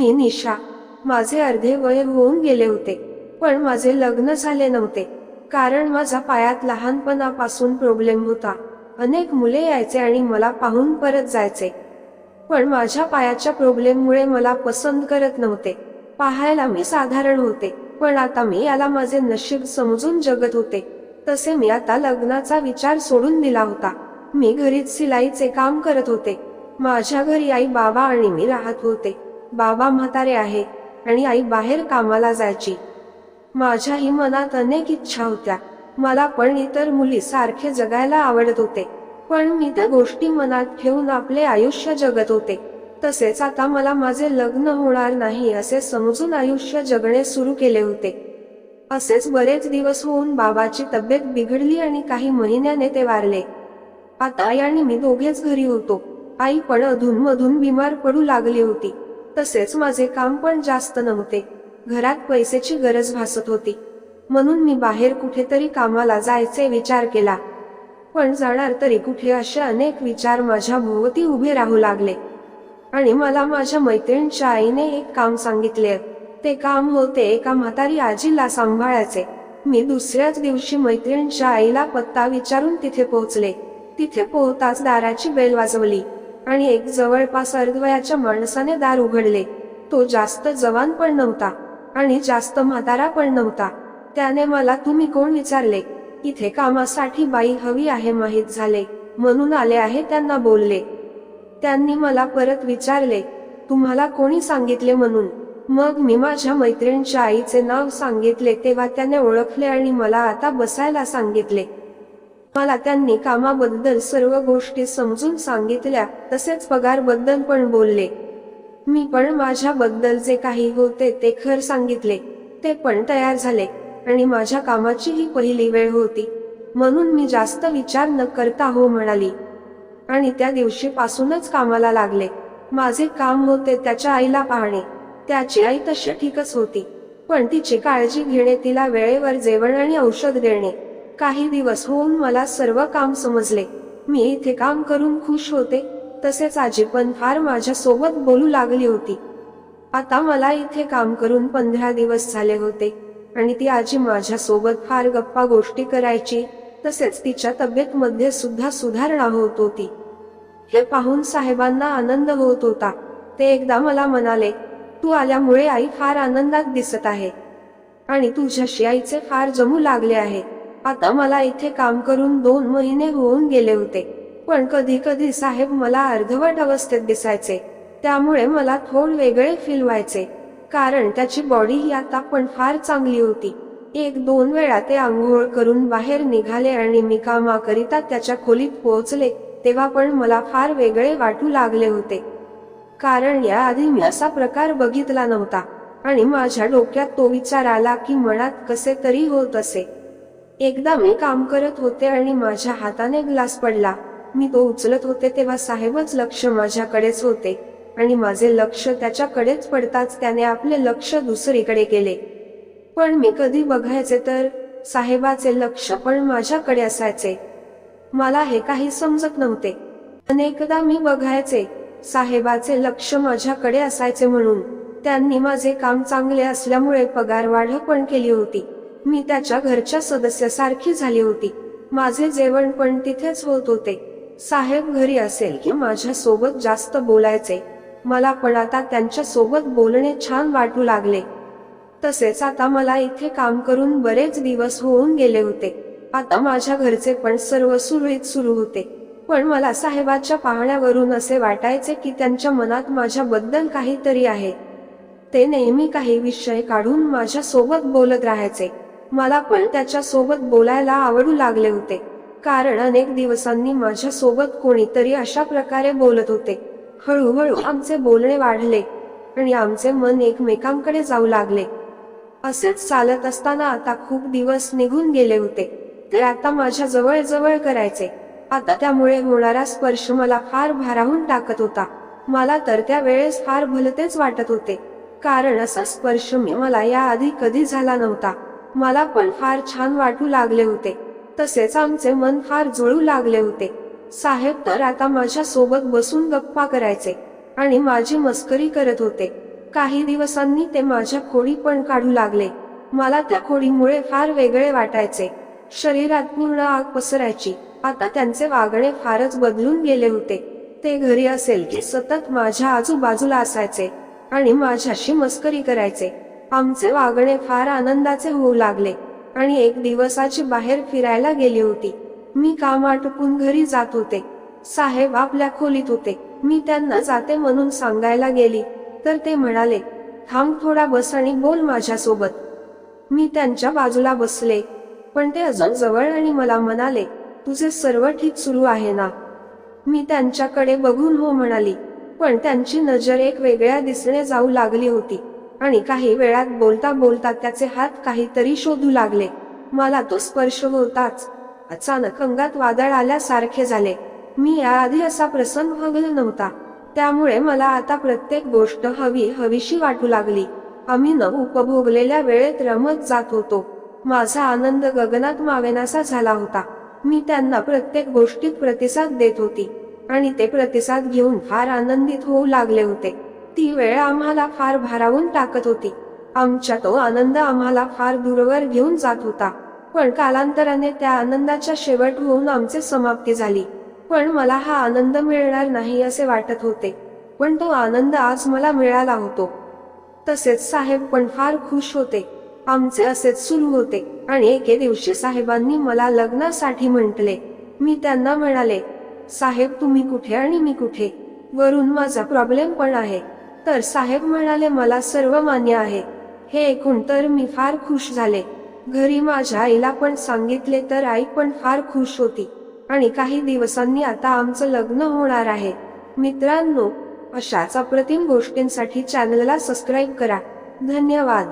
मी निशा. माझे अर्धे वय होऊन गेले होते पण माझे लग्न झाले नव्हते कारण माझा पायात लहानपणापासून प्रॉब्लेम होता. अनेक मुले यायचे आणि मला पाहून परत जायचे. पण माझ्या पायाच्या प्रॉब्लेममुळे मला पसंत करत नव्हते. पाहायला मी साधारण होते पण आता मी याला माझे नशीब समजून जगत होते. तसे मी आता लग्नाचा विचार सोडून दिला होता. मी घरीच सिलाईचे काम करत होते. माझ्या घरी आई बाबा आणि मी राहत होते. बाबा म्हातारे आहे आणि आई बाहेर कामाला जायची. माझ्याही मनात अनेक इच्छा होत्या. मला पण इतर मुली सारखे जगायला आवडत होते. पण मी त्या गोष्टी मनात ठेवून आपले आयुष्य जगत होते. तसेच आता मला माझे लग्न होणार नाही असे समजून आयुष्य जगणे सुरू केले होते. असेच बरेच दिवस होऊन बाबाची तब्येत बिघडली आणि काही महिन्याने ते वारले. आता आई आणि मी दोघेच घरी होतो. आई पण अधून मधून बिमार पडू लागली होती. तसेच माझे काम पण जास्त नव्हते. घरात पैशाची गरज भासत होती. म्हणून मी बाहेर कुठेतरी कामाला जायचे विचार केला. पण जाणार तरी कुठे असे अनेक विचार माझ्या भोवती उभे राहू लागले. आणि मला माझ्या मैत्रिणीच्या आईने एक काम सांगितले. ते काम होते एका म्हातारी आजीला सांभाळायचे. मी दुसऱ्याच दिवशी मैत्रिणीच्या आईला पत्ता विचारून तिथे पोहोचले. तिथे पोहताच दाराची बेल वाजवली. आणि एक जवळपास अर्धवयाच्या माणसाने दार उघडले. तो जास्त जवान पण नव्हता आणि जास्त म्हातारा पण नव्हता. त्याने मला तुम्ही कोण विचारले? इथे कामासाठी बाई हवी आहे माहीत झाले. म्हणून आले आहे त्यांना बोलले. त्यांनी मला परत विचारले तुम्हाला कोणी सांगितले म्हणून? मग मी माझ्या मैत्रिणीच्या आईचे नाव सांगितले तेव्हा त्याने ओळखले आणि मला आता बसायला सांगितले. मला त्यांनी कामाबद्दल सर्व गोष्टी समजून सांगितल्या तसेच पगारबद्दल पण बोलले. मी पण माझ्याबद्दल जे काही होते ते खर सांगितले ते पण तयार झाले आणि माझ्या कामाची ही पहिली वेळ होती. म्हणून मी जास्त विचार न करता हो म्हणाली. आणि त्या दिवशीपासूनच कामाला लागले. माझे काम होते त्याच्या आईला पाहणे. त्याची आई तशी ठीकच होती. पण तिची काळजी घेणे तिला वेळेवर जेवण आणि औषध देणे. काही दिवस होऊन मला सर्व काम समजले. मी इथे काम करून खुश होते. तसेच आजी पण फार माझ्यासोबत बोलू लागली होती. आता मला इथे काम करून पंधरा दिवस झाले होते. आणि ती आजी माझ्यासोबत फार गप्पा गोष्टी करायची तसेच तिच्या तब्येतमध्ये सुद्धा सुधारणा होत होती. हे पाहून साहेबांना आनंद होत होता. ते एकदा मला म्हणाले तू आल्यामुळे आई फार आनंदात दिसत आहे. आणि तुझ्याशी आईचे फार जमू लागले आहे. आता मला इथे काम करून दोन महिने होऊन गेले होते. पण कधी कधी साहेब मला अर्धवट अवस्थेत दिसायचे. त्यामुळे मला थोड वेगळे फील व्हायचे. कारण त्याची बॉडी ही आता पण फार चांगली होती. एक दोन वेळा ते आंघोळ करून बाहेर निघाले आणि मी कामाकरिता त्याच्या खोलीत पोहोचले तेव्हा पण मला फार वेगळे वाटू लागले होते. कारण याआधी मी असा प्रकार बघितला नव्हता. आणि माझ्या डोक्यात तो विचार आला की मनात कसे तरी होत असे. एकदा मी काम करत होते आणि माझ्या हाताने ग्लास पडला. मी तो उचलत होते तेव्हा साहेबच लक्ष माझ्याकडेच होते आणि माझे लक्ष त्याच्याकडेच पडताच त्याने आपले लक्ष दुसरीकडे केले. पण मी कधी बघायचे तर साहेबाचे लक्ष पण माझ्याकडे असायचे. मला हे काही समजत नव्हते. अनेकदा मी बघायचे साहेबाचे लक्ष माझ्याकडे असायचे म्हणून. त्यांनी माझे काम चांगले असल्यामुळे पगार वाढ पण केली होती. मी त्याच्या घरच्या सदस्यासारखी झाली होती. माझे जेवण पण तिथेच होत होते. साहेब घरी असेल की माझ्या सोबत जास्त बोलायचे. मला पण आता त्यांच्यासोबत बोलणे छान वाटू लागले. तसेच आता मला इथे काम करून बरेच दिवस होऊन गेले होते. आता माझ्या घरचे पण सर्व सुरळीत सुरू होते. पण मला साहेबाच्या पाहण्यावरून असे वाटायचे की त्यांच्या मनात माझ्याबद्दल काहीतरी आहे. ते नेहमी काही विषय काढून माझ्यासोबत बोलत राहायचे. मला पण त्याच्या सोबत बोलायला आवडू लागले होते. कारण अनेक दिवसांनी माझ्या सोबत कोणीतरी अशा प्रकारे बोलत होते. हळूहळू आमचे बोलणे वाढले आणि आमचे मन एकमेकांकडे जाऊ लागले. असेच चालत असताना आता खूप दिवस निघून गेले होते. ते आता माझ्या जवळ जवळ करायचे. आता त्यामुळे होणारा स्पर्श मला फार भारावून टाकत होता. मला तर त्या वेळेस फार भलतेच वाटत होते. कारण असा स्पर्श मी मला याआधी कधी झाला नव्हता. मला पण फार छान वाटू लागले होते. तसेच आमचे मन फार जुळू लागले होते. साहेब तर आता माझ्या सोबत बसून गप्पा करायचे. आणि माझी मस्करी करत होते. काही दिवसांनी ते माझ्या खोडी पण काढू लागले. मला त्या खोडीमुळे फार वेगळे वाटायचे. शरीरात पूर्ण आग पसरायची. आता त्यांचे वागणे फारच बदलून गेले होते. ते घरी असेल की सतत माझ्या आजूबाजूला असायचे. आणि माझ्याशी मस्करी करायचे. आमचे वागणे फार आनंदाचे होऊ लागले. आणि एक दिवसाची बाहेर फिरायला गेली होती. मी काम आटपून घरी जात होते. साहेब आपल्या खोलीत होते. मी त्यांना जाते म्हणून सांगायला गेली. तर ते म्हणाले थांब थोडा बस आणि बोल माझ्यासोबत. मी त्यांच्या बाजूला बसले. पण ते अजून जवळ आणि मला म्हणाले तुझे सर्व ठीक सुरू आहे ना? मी त्यांच्याकडे बघून हो म्हणाली. पण त्यांची नजर एक वेगळ्या दिसणे जाऊ लागली होती. आणि काही वेळात बोलता बोलता त्याचे हात काहीतरी शोधू लागले. मला तो स्पर्श होताच. अचानक अंगात वादळ आल्यासारखे झाले. मी याआधी असा प्रसंग बघला नव्हता. त्यामुळे मला आता प्रत्येक गोष्ट हवी हवीशी वाटू लागली. आम्ही न उपभोगलेल्या वेळेत रमत जात होतो. माझा आनंद गगनात मावेनासा झाला होता. मी त्यांना प्रत्येक गोष्टीत प्रतिसाद देत होती. आणि ते प्रतिसाद घेऊन फार आनंदित होऊ लागले होते. ती वेळ आम्हाला फार भारावून टाकत होती. आमच्या तो आनंद आम्हाला फार दूरवर घेऊन जात होता. पण कालांतराने त्या आनंदाच्या शेवट होऊन आमचे समाप्ती झाली. पण मला हा आनंद मिळणार नाही असे वाटत होते. पण तो आनंद आज मला मिळाला होतो. तसेच साहेब पण फार खुश होते. आमचे असेच सुरू होते आणि एके दिवशी साहेबांनी मला लग्नासाठी म्हटले. मी त्यांना म्हणाले साहेब तुम्ही कुठे आणि मी कुठे? वरून माझा प्रॉब्लेम पण आहे. तर साहेब म्हणाले मला सर्व मान्य आहे. हे ऐकून तर मी फार खुश झाले. घरी माझ्या आईला पण सांगितले तर आई पण फार खुश होती. आणि काही दिवसांनी आता आमचं लग्न होणार आहे. मित्रांनो अशाच अप्रतिम गोष्टींसाठी चॅनलला सबस्क्राईब करा. धन्यवाद.